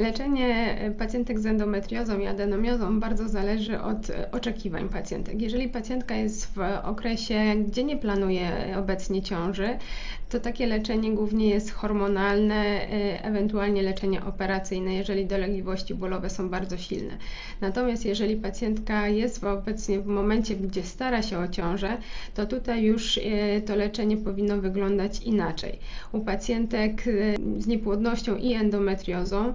Leczenie pacjentek z endometriozą i adenomiozą bardzo zależy od oczekiwań pacjentek. Jeżeli pacjentka jest w okresie, gdzie nie planuje obecnie ciąży, to takie leczenie głównie jest hormonalne, ewentualnie leczenie operacyjne, jeżeli dolegliwości bólowe są bardzo silne. Natomiast jeżeli pacjentka jest obecnie w momencie, gdzie stara się o ciążę, to tutaj już e, to leczenie powinno wyglądać inaczej. U pacjentek e, z niepłodnością i endometriozą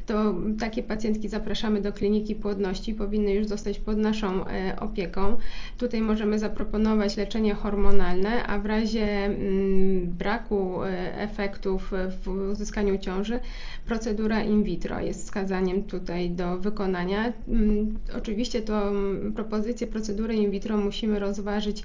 to takie pacjentki zapraszamy do kliniki płodności, powinny już zostać pod naszą e, opieką. Tutaj możemy zaproponować leczenie hormonalne, a w razie mm, braku e, efektów w uzyskaniu ciąży, procedura in vitro jest wskazaniem tutaj do wykonania. Mm, oczywiście to propozycję procedury in vitro musimy rozważyć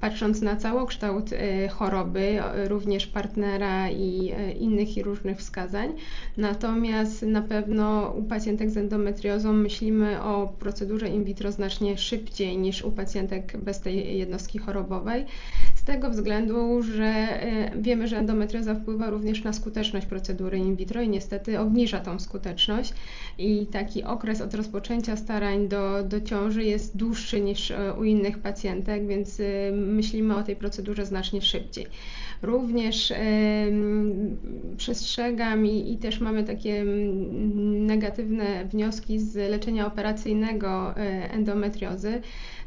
patrząc na całokształt e, choroby, również partnera i innych i różnych wskazań. Natomiast na pewno pewno u pacjentek z endometriozą myślimy o procedurze in vitro znacznie szybciej niż u pacjentek bez tej jednostki chorobowej. Z tego względu, że e, wiemy, że endometrioza wpływa również na skuteczność procedury in vitro i niestety obniża tą skuteczność. I taki okres od rozpoczęcia starań do, do ciąży jest dłuższy niż e, u innych pacjentek, więc e, myślimy o tej procedurze znacznie szybciej. Również przestrzegam i, i też mamy takie negatywne wnioski z leczenia operacyjnego e, endometriozy.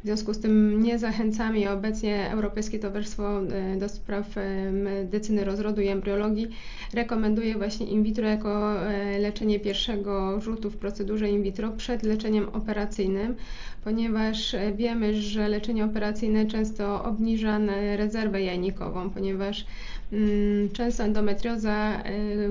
W związku z tym nie zachęcamy i obecnie Europejskie Towarzystwo e, do Spraw e, Medycyny Rozrodu i Embriologii rekomenduje właśnie in vitro jako leczenie pierwszego rzutu w procedurze in vitro przed leczeniem operacyjnym, ponieważ wiemy, że leczenie operacyjne często obniża rezerwę jajnikową, ponieważ mm, często endometrioza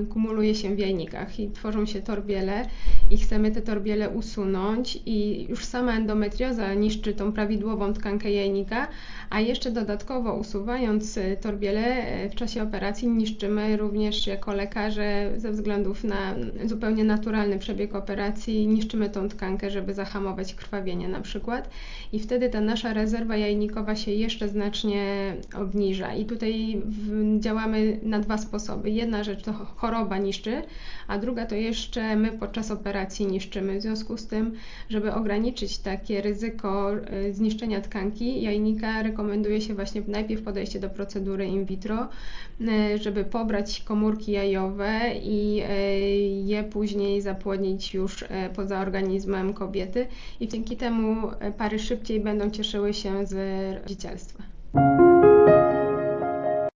kumuluje się w jajnikach i tworzą się torbiele i chcemy te torbiele usunąć i już sama endometrioza niszczy tą prawidłową tkankę jajnika, a jeszcze dodatkowo usuwając y, torbiele y, w czasie operacji niszczymy również jako lekarze ze względów na zupełnie naturalny przebieg operacji, niszczymy tą tkankę, żeby zahamować krwawienie na przykład i wtedy ta nasza rezerwa jajnikowa się jeszcze znacznie obniża i tutaj działamy na dwa sposoby. Jedna rzecz to choroba niszczy, a druga to jeszcze my podczas operacji niszczymy. W związku z tym, żeby ograniczyć takie ryzyko y, zniszczenia tkanki jajnika, rekomenduje się właśnie najpierw podejście do procedury in vitro, y, żeby pobrać komórki jajowe i y, je później zapłodnić już poza organizmem kobiety i dzięki temu pary szybciej będą cieszyły się z rodzicielstwa.